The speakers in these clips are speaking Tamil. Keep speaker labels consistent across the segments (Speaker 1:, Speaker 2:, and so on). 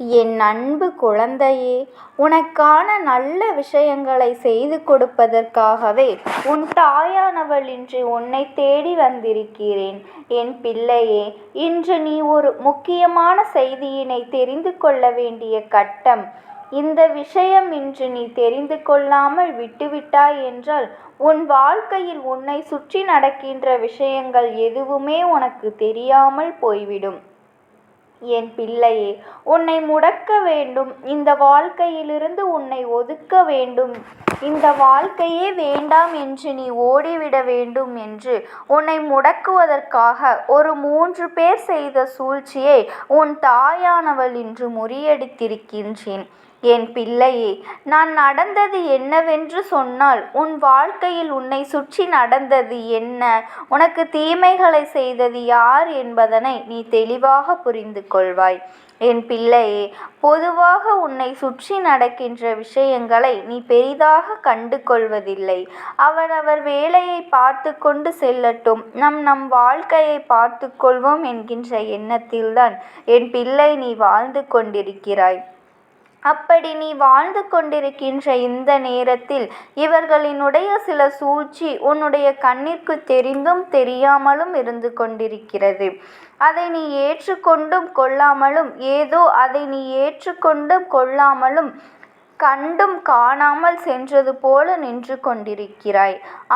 Speaker 1: என் அன்பு குழந்தையே உனக்கான நல்ல விஷயங்களை செய்து கொடுப்பதற்காகவே உன் தாயானவள் இன்று உன்னை தேடி வந்திருக்கிறேன். என் பிள்ளையே இன்று நீ ஒரு முக்கியமான செய்தியினை தெரிந்து கொள்ள வேண்டிய கட்டம். இந்த விஷயம் இன்று நீ தெரிந்து கொள்ளாமல் விட்டுவிட்டாய் என்றால் உன் வாழ்க்கையில் உன்னை சுற்றி நடக்கின்ற விஷயங்கள் எதுவுமே உனக்கு தெரியாமல் போய்விடும். என் பிள்ளையே உன்னை முடக்க வேண்டும். இந்த வாழ்க்கையிலிருந்து உன்னை ஒதுக்க வேண்டும். இந்த வாழ்க்கையே வேண்டாம் என்று நீ ஓடிவிட வேண்டும் என்று உன்னை முடக்குவதற்காக ஒரு மூன்று பேர் செய்த சூழ்ச்சியை உன் தாயானவள் இன்று முறியடித்திருக்கின்றேன். என் பிள்ளையே நான் நடந்தது என்னவென்று சொன்னால் உன் வாழ்க்கையில் உன்னை சுற்றி நடந்தது என்ன? உனக்கு தீமைகளை செய்தது யார் என்பதனை நீ தெளிவாக புரிந்து கொள்வாய். என் பிள்ளையே பொதுவாக உன்னை சுற்றி நடக்கின்ற விஷயங்களை நீ பெரிதாக கண்டு கொள்வதில்லை அவரவர் வேலையை பார்த்து கொண்டு செல்லட்டும். நம் நம் வாழ்க்கையை பார்த்து கொள்வோம் என்கின்ற எண்ணத்தில்தான் என் பிள்ளை நீ வாழ்ந்து கொண்டிருக்கிறாய். அப்படி நீ வாழ்ந்து கொண்டிருக்கின்ற இந்த நேரத்தில் இவர்களினுடைய சில சூழ்ச்சி உன்னுடைய கண்ணிற்கு தெரிந்தும் தெரியாமலும் இருந்து கொண்டிருக்கிறது. அதை நீ ஏற்றுக்கொண்டும் கொள்ளாமலும் ஏதோ அதை நீ ஏற்றுக்கொண்டும் கொள்ளாமலும் கண்டும் காணாமல் சென்றது போல நின்று கொண்டிருக்கிறாய்.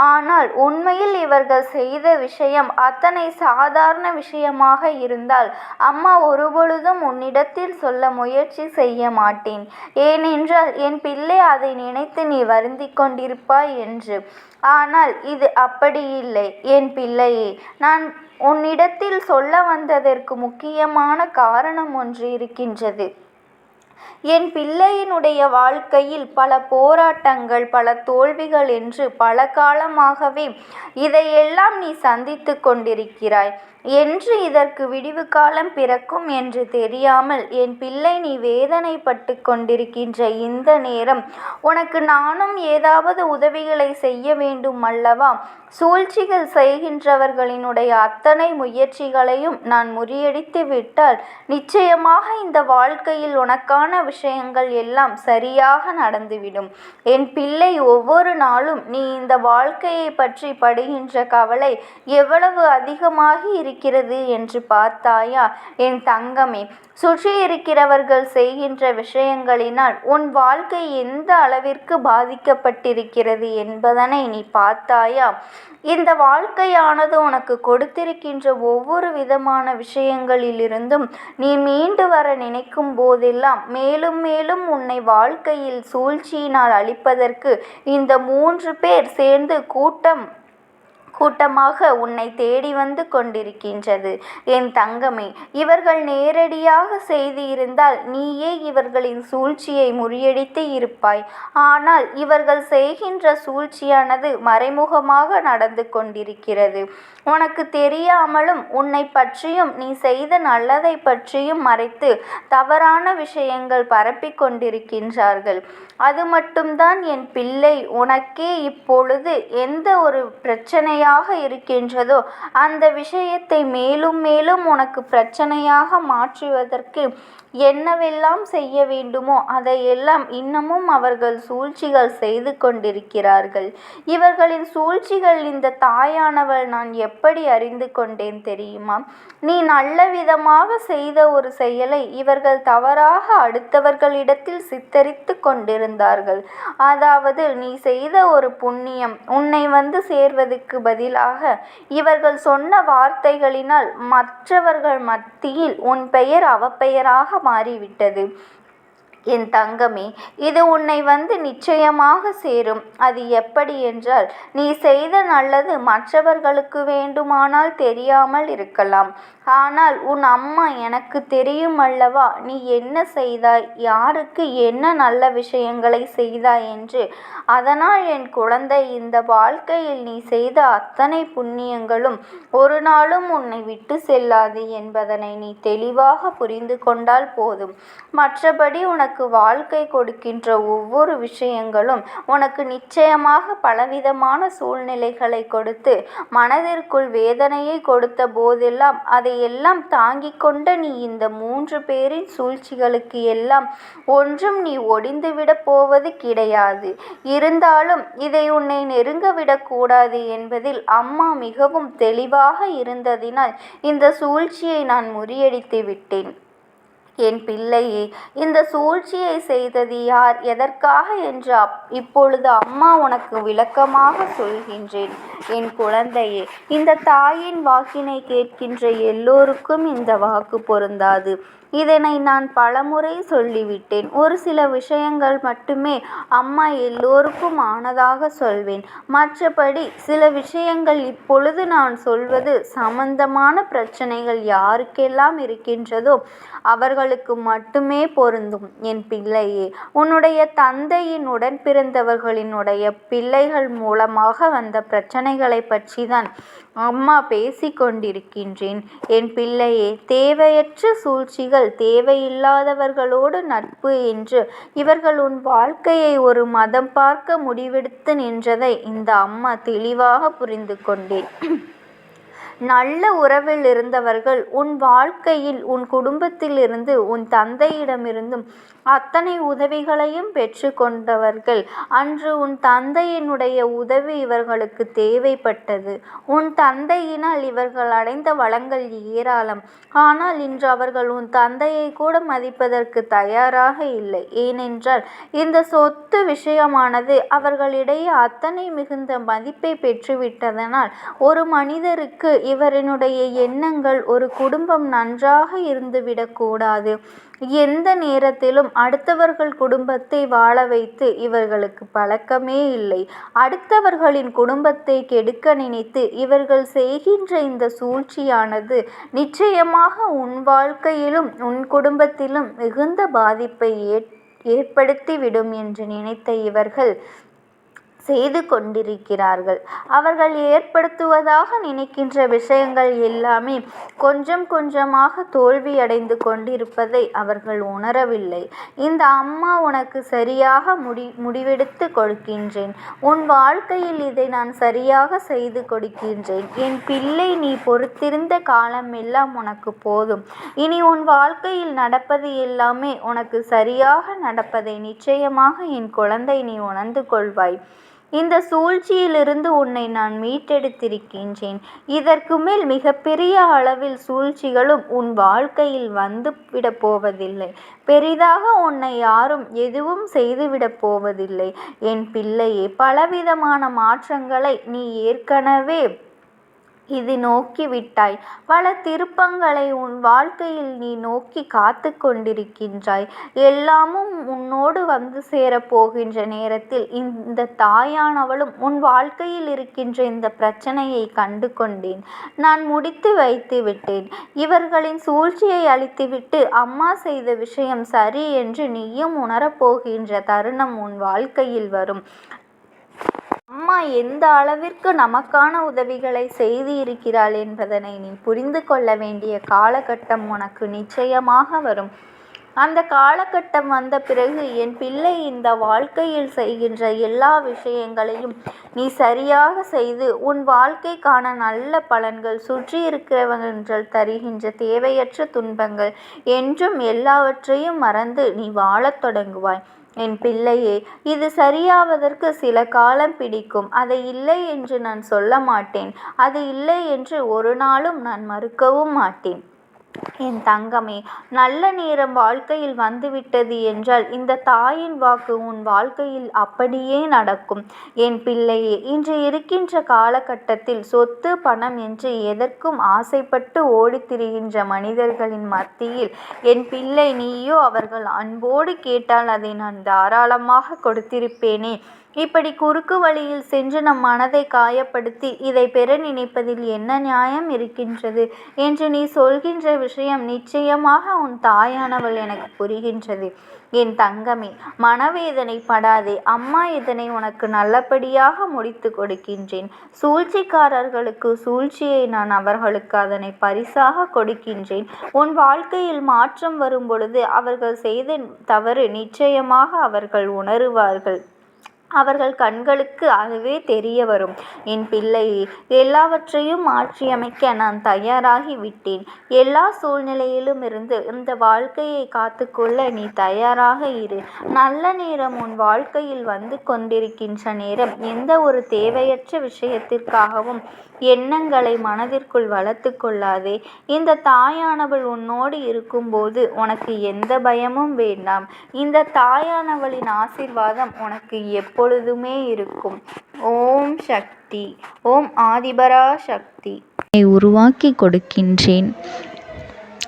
Speaker 1: ஆனால் உண்மையில் இவர்கள் செய்த விஷயம் அத்தனை சாதாரண விஷயமாக இருந்தால் அம்மா ஒருபொழுதும் உன்னிடத்தில் சொல்ல முயற்சி செய்ய மாட்டேன். ஏனென்றால் என் பிள்ளை அதை நினைத்து நீ வருந்தி கொண்டிருப்பாய் என்று. ஆனால் இது அப்படியில்லை என் பிள்ளையே நான் உன்னிடத்தில் சொல்ல வந்ததற்கு முக்கியமான காரணம் ஒன்று இருக்கின்றது. என் பிள்ளையினுடைய வாழ்க்கையில் பல போராட்டங்கள் பல தோல்விகள் என்று பல காலமாகவே இதையெல்லாம் நீ சந்தித்து கொண்டிருக்கிறாய். என்று இதற்கு விடிவு காலம் பிறக்கும் என்று தெரியாமல் என் பிள்ளை நீ வேதனைப்பட்டு கொண்டிருக்கின்ற இந்த நேரம் உனக்கு நானும் ஏதாவது உதவிகளை செய்ய வேண்டும் அல்லவா? சூழ்ச்சிகள் செய்கின்றவர்களினுடைய அத்தனை முயற்சிகளையும் நான் முறியடித்து விட்டால் நிச்சயமாக இந்த வாழ்க்கையில் உனக்கான விஷயங்கள் எல்லாம் சரியாக நடந்துவிடும். என் பிள்ளை ஒவ்வொரு நாளும் நீ இந்த வாழ்க்கையை பற்றி படுகின்ற கவலை எவ்வளவு அதிகமாகி இரு இருக்கிறது என்று பார்த்தாயா? என் தங்கமே சுற்றி இருக்கிறவர்கள் செய்கின்ற விஷயங்களினால் உன் வாழ்க்கை எந்த அளவிற்கு பாதிக்கப்பட்டிருக்கிறது என்பதனை நீ பார்த்தாயா? இந்த வாழ்க்கையானது உனக்கு கொடுத்திருக்கின்ற ஒவ்வொரு விதமான விஷயங்களிலிருந்தும் நீ மீண்டு வர நினைக்கும் போதெல்லாம் மேலும் மேலும் உன்னை வாழ்க்கையில் சூழ்ச்சியினால் அழிப்பதற்கு இந்த மூன்று பேர் சேர்ந்து கூட்டம் கூட்டமாக உன்னை தேடி வந்து கொண்டிருக்கின்றது. என் தங்கமே இவர்கள் நேரடியாக செய்திருந்தால் நீயே இவர்களின் சூழ்ச்சியை முறியடித்து இருப்பாய். ஆனால் இவர்கள் செய்கின்ற சூழ்ச்சியானது மறைமுகமாக நடந்து கொண்டிருக்கிறது. உனக்கு தெரியாமலும் உன்னை பற்றியும் நீ செய்த நல்லதை பற்றியும் மறைத்து தவறான விஷயங்கள் பரப்பிக் கொண்டிருக்கின்றார்கள். அது மட்டும்தான் என் பிள்ளை. உனக்கே இப்பொழுது எந்த ஒரு பிரச்சனையாக இருக்கின்றதோ அந்த விஷயத்தை மேலும் மேலும் உனக்கு பிரச்சனையாக மாற்றுவதற்கு என்னவெல்லாம் செய்ய வேண்டுமோ அதையெல்லாம் இன்னமும் அவர்கள் சூழ்ச்சிகள் செய்து கொண்டிருக்கிறார்கள். இவர்களின் சூழ்ச்சிகள் இந்த தாயானவள் நான் எப்படி அறிந்து கொண்டேன் தெரியுமா? நீ நல்ல விதமாக செய்த ஒரு செயலை இவர்கள் தவறாக அடுத்தவர்களிடத்தில் சித்தரித்து கொண்டிருந்தார்கள். அதாவது நீ செய்த ஒரு புண்ணியம் உன்னை வந்து சேர்வதற்கு பதிலாக இவர்கள் சொன்ன வார்த்தைகளினால் மற்றவர்கள் மத்தியில் உன் பெயர் அவப்பெயராக மாறிவிட்டது. என் தங்கமே இது உன்னை வந்து நிச்சயமாக சேரும். அது எப்படி என்றால் நீ செய்த நல்லது மற்றவர்களுக்கு வேண்டுமானால் தெரியாமல் இருக்கலாம். ஆனால் உன் அம்மா எனக்கு தெரியும் அல்லவா? நீ என்ன செய்தாய்? யாருக்கு என்ன நல்ல விஷயங்களை செய்தாய் என்று? அதனால் என் குழந்தை இந்த வாழ்க்கையில் நீ செய்த அத்தனை புண்ணியங்களும் ஒரு நாளும் உன்னை விட்டு செல்லாது என்பதனை நீ தெளிவாக புரிந்து கொண்டால் போதும். மற்றபடி உனக்கு வாழ்க்கை கொடுக்கின்ற ஒவ்வொரு விஷயங்களும் உனக்கு நிச்சயமாக பலவிதமான சூழ்நிலைகளை கொடுத்து மனதிற்குள் வேதனையை கொடுத்த போதெல்லாம் அதை அதையெல்லாம் தாங்கிக் கொண்ட நீ இந்த மூன்று பேரின் சூழ்ச்சிகளுக்கு எல்லாம் ஒன்றும் நீ ஒடிந்துவிடப் போவது கிடையாது. இருந்தாலும் இதை உன்னை நெருங்க விடக்கூடாது என்பதில் அம்மா மிகவும் தெளிவாக இருந்ததினால் இந்த சூழ்ச்சியை நான் முறியடித்து விட்டேன். என் பிள்ளையே இந்த சூழ்ச்சியை செய்தது யார் எதற்காக என்று அப் இப்பொழுது அம்மா உனக்கு விளக்கமாக சொல்கின்றேன். என் குழந்தையே இந்த தாயின் வாக்கினை கேட்கின்ற எல்லோருக்கும் இந்த வாக்கு பொருந்தாது. இதனை நான் பலமுறை சொல்லிவிட்டேன். ஒரு சில விஷயங்கள் மட்டுமே அம்மா எல்லோருக்கும் ஆனதாக சொல்வேன். மற்றபடி சில விஷயங்கள் இப்பொழுது நான் சொல்வது சம்பந்தமான பிரச்சனைகள் யாருக்கெல்லாம் இருக்கின்றதோ அவர்களுக்கு மட்டுமே பொருந்தும். என் பிள்ளையே உன்னுடைய தந்தையின் உடன் பிறந்தவர்களினுடைய பிள்ளைகள் மூலமாக வந்த பிரச்சனைகளை பற்றி தான் அம்மா பேசிக் கொண்டிருக்கின்றேன் என் பிள்ளையே தேவையற்ற சூழ்ச்சிகள் தேவையில்லாதவர்களோடு நட்பு என்று இவர்கள் உன் வாழ்க்கையை ஒரு மதம் பார்க்க முடிவெடுத்து நின்றதை இந்த அம்மா தெளிவாக புரிந்து கொண்டேன் நல்ல உறவில் இருந்தவர்கள் உன் வாழ்க்கையில் உன் குடும்பத்திலிருந்து உன் தந்தையிடமிருந்தும் அத்தனை உதவிகளையும் பெற்று கொண்டவர்கள் அன்று உன் தந்தையினுடைய உதவி இவர்களுக்கு தேவைப்பட்டது. உன் தந்தையினால் இவர்கள் அடைந்த வளங்கள் ஏராளம். ஆனால் இன்று அவர்கள் உன் தந்தையை கூட மதிப்பதற்கு தயாராக இல்லை. ஏனென்றால் இந்த சொத்து விஷயமானது அவர்களிடையே அத்தனை மிகுந்த மதிப்பை பெற்றுவிட்டதனால் ஒரு மனிதருக்கு இவரினுடைய எண்ணங்கள் ஒரு குடும்பம் நன்றாக இருந்துவிடக்கூடாது. எந்த நேரத்திலும் அடுத்தவர்கள் குடும்பத்தை வாழ வைத்து இவர்களுக்கு பழக்கமே இல்லை. அடுத்தவர்களின் குடும்பத்தை கெடுக்க நினைத்து இவர்கள் செய்கின்ற இந்த சூழ்ச்சியானது நிச்சயமாக உன் வாழ்க்கையிலும் உன் குடும்பத்திலும் மிகுந்த பாதிப்பை ஏற்படுத்திவிடும் என்று நினைத்த இவர்கள் செய்து கொண்டிருக்கிறார்கள். அவர்கள் ஏற்படுத்துவதாக நினைக்கின்ற விஷயங்கள் எல்லாமே கொஞ்சம் கொஞ்சமாக தோல்வியடைந்து கொண்டிருப்பதை அவர்கள் உணரவில்லை. இந்த அம்மா உனக்கு சரியாக முடி முடிவெடுத்து கொடுக்கின்றேன். உன் வாழ்க்கையில் இதை நான் சரியாக செய்து கொடுக்கின்றேன். என் பிள்ளை நீ பொறுத்திருந்த காலம் எல்லாம் உனக்கு போதும். இனி உன் வாழ்க்கையில் நடப்பது எல்லாமே உனக்கு சரியாக நடப்பதை நிச்சயமாக என் குழந்தை நீ உணர்ந்து கொள்வாய். இந்த சூழ்ச்சியிலிருந்து உன்னை நான் மீட்டெடுத்திருக்கின்றேன். இதற்கு மேல் மிகப்பெரிய அளவில் சூழ்ச்சிகளும் உன் வாழ்க்கையில் வந்து விடப் போவதில்லை. பெரிதாக உன்னை யாரும் எதுவும் செய்துவிடப் போவதில்லை. என் பிள்ளையே பலவிதமான மாற்றங்களை நீ ஏற்கனவே இது நோக்கி விட்டாய் பல திருப்பங்களை உன் வாழ்க்கையில் நீ நோக்கி காத்து கொண்டிருக்கின்றாய். எல்லாமும் உன்னோடு வந்து சேரப்போகின்ற நேரத்தில் இந்த தாயானவளும் உன் வாழ்க்கையில் இருக்கின்ற இந்த பிரச்சனையை கண்டு கொண்டேன் நான் முடித்து வைத்து விட்டேன். இவர்களின் சூழ்ச்சியை அழித்துவிட்டு அம்மா செய்த விஷயம் சரி என்று நீயும் உணரப்போகின்ற தருணம் உன் வாழ்க்கையில் வரும். அம்மா எந்த அளவிற்கு நமக்கான உதவிகளை செய்து இருக்கிறாள் என்பதனை நீ புரிந்து கொள்ள வேண்டிய காலகட்டம் உனக்கு நிச்சயமாக வரும். அந்த காலகட்டம் வந்த பிறகு என் பிள்ளை இந்த வாழ்க்கையில் செய்கின்ற எல்லா விஷயங்களையும் நீ சரியாக செய்து உன் வாழ்க்கைக்கான நல்ல பலன்கள் சுற்றி இருக்கிறவர்கள் தருகின்ற தேவையற்ற துன்பங்கள் என்றும் எல்லாவற்றையும் மறந்து நீ வாழத் தொடங்குவாய். என் பிள்ளையே இது சரியாவதற்கு சில காலம் பிடிக்கும். அதை இல்லை என்று நான் சொல்ல மாட்டேன். அது இல்லை என்று ஒரு நாளும் நான் மறுக்கவும் மாட்டேன். என் தங்கமே நல்ல நேரம் வாழ்க்கையில் வந்துவிட்டது என்றால் இந்த தாயின் வாக்கு உன் வாழ்க்கையில் அப்படியே நடக்கும். என் பிள்ளையே இன்று இருக்கின்ற காலகட்டத்தில் சொத்து பணம் என்று எதற்கும் ஆசைப்பட்டு ஓடித்திரிகின்ற மனிதர்களின் மத்தியில் என் பிள்ளை நீயோ அவர்கள் அன்போடு கேட்டால் அதை நான் தாராளமாக கொடுத்திருப்பேனே. இப்படி குறுக்கு வழியில் சென்று நம் மனதை காயப்படுத்தி இதை பெற நினைப்பதில் என்ன நியாயம் இருக்கின்றது? என்று நீ சொல்கின்ற விஷயம் நிச்சயமாக உன் தாயானவள் எனக்கு புரிகின்றது. என் தங்கமே மனவேதனை படாதே. அம்மா இதனை உனக்கு நல்லபடியாக முடித்து கொடுக்கின்றேன். சூழ்ச்சிக்காரர்களுக்கு சூழ்ச்சியை நான் அவர்களுக்கு அதனை பரிசாக கொடுக்கின்றேன். உன் வாழ்க்கையில் மாற்றம் வரும் பொழுது அவர்கள் செய்த தவறு நிச்சயமாக அவர்கள் உணருவார்கள். அவர்கள் கண்களுக்கு அதுவே தெரிய வரும். என் பிள்ளையே எல்லாவற்றையும் மாற்றியமைக்க நான் தயாராகி விட்டேன். எல்லா சூழ்நிலையிலும் இருந்து இந்த வாழ்க்கையை காத்துக்கொள்ள நீ தயாராக இரு. நல்ல நேரம் உன் வாழ்க்கையில் வந்து கொண்டிருக்கின்ற நேரம். எந்த ஒரு தேவையற்ற விஷயத்திற்காகவும் எண்ணங்களை மனதிற்குள் வளர்த்து கொள்ளாதே. இந்த தாயானவள் உன்னோடு இருக்கும்போது உனக்கு எந்த பயமும் வேண்டாம். இந்த தாயானவளின் ஆசீர்வாதம் உனக்கு எப்பொழுதுமே இருக்கும். ஓம் சக்தி! ஓம் ஆதிபரா சக்தி!
Speaker 2: உருவாக்கி உருவாக்கிக் கொடுக்கின்றேன்.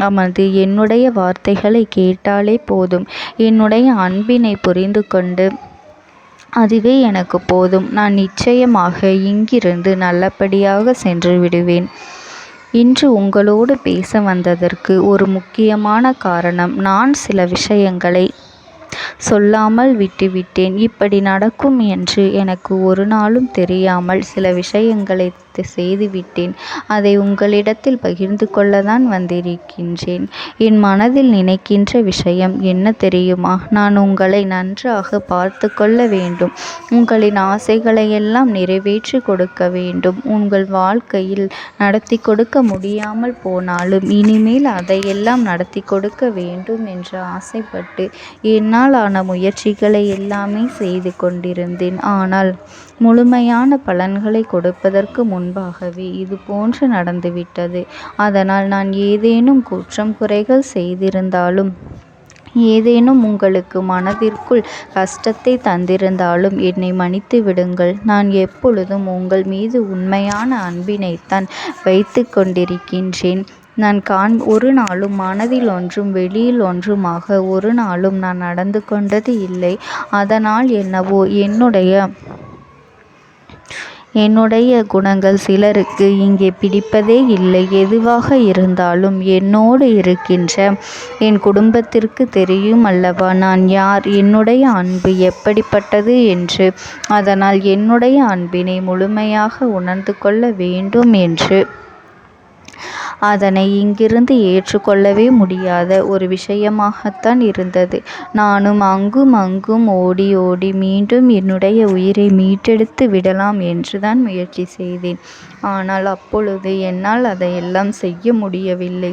Speaker 2: அமர்ந்து என்னுடைய வார்த்தைகளை கேட்டாலே போதும். என்னுடைய அன்பினை புரிந்து கொண்டு அதுவே எனக்கு போதும். நான் நிச்சயமாக இங்கிருந்து நல்லபடியாக சென்று விடுவேன். இன்று உங்களோடு பேச வந்ததற்கு ஒரு முக்கியமான காரணம். நான் சில விஷயங்களை சொல்லாமல் விட்டுவிட்டேன். இப்படி நடக்கும் என்று எனக்கு ஒரு நாளும் தெரியாமல் சில விஷயங்களை செய்துவிட்டேன் அதை உங்களிடத்தில் பகிர்ந்து கொள்ளதான் வந்திருக்கின்றேன். என் மனதில் நினைக்கின்ற விஷயம் என்ன தெரியுமா? நான் உங்களை நன்றாக பார்த்து கொள்ள வேண்டும். உங்களின் ஆசைகளை எல்லாம் நிறைவேற்றி கொடுக்க வேண்டும். உங்கள் வாழ்க்கையில் நடத்தி கொடுக்க முடியாமல் போனாலும் இனிமேல் அதையெல்லாம் நடத்தி கொடுக்க வேண்டும் என்று ஆசைப்பட்டு என்னால் ஆன முயற்சிகளை எல்லாமே செய்து கொண்டிருந்தேன். ஆனால் முழுமையான பலன்களை கொடுப்பதற்கு முன்பாகவே இது போன்று நடந்துவிட்டது. அதனால் நான் ஏதேனும் குற்றம் குறைகள் செய்திருந்தாலும் ஏதேனும் உங்களுக்கு மனதிற்குள் கஷ்டத்தை தந்திருந்தாலும் என்னை மன்னித்து விடுங்கள். நான் எப்பொழுதும் உங்கள் மீது உண்மையான அன்பினைத்தான் வைத்து கொண்டிருக்கின்றேன். நான் காண் ஒரு நாளும் மனதில் ஒன்றும் வெளியில் ஒன்றுமாக ஒரு நாளும் நான் நடந்து கொண்டது இல்லை. அதனால் என்னவோ என்னுடைய என்னுடைய குணங்கள் சிலருக்கு இங்கே பிடிப்பதே இல்லை. எதுவாக இருந்தாலும் என்னோடு இருக்கின்ற என் குடும்பத்திற்கு தெரியும் அல்லவா? நான் யார்? என்னுடைய அன்பு எப்படிப்பட்டது என்று. அதனால் என்னுடைய அன்பினை முழுமையாக உணர்ந்து கொள்ள வேண்டும் என்று. அதனை இங்கிருந்து ஏற்றுக்கொள்ளவே முடியாத ஒரு விஷயமாகத்தான் இருந்தது. நானும் அங்கும் அங்கும் ஓடி ஓடி மீண்டும் என்னுடைய உயிரை மீட்டெடுத்து விடலாம் என்றுதான் முயற்சி செய்தேன். ஆனால் அப்பொழுது என்னால் அதையெல்லாம் செய்ய முடியவில்லை.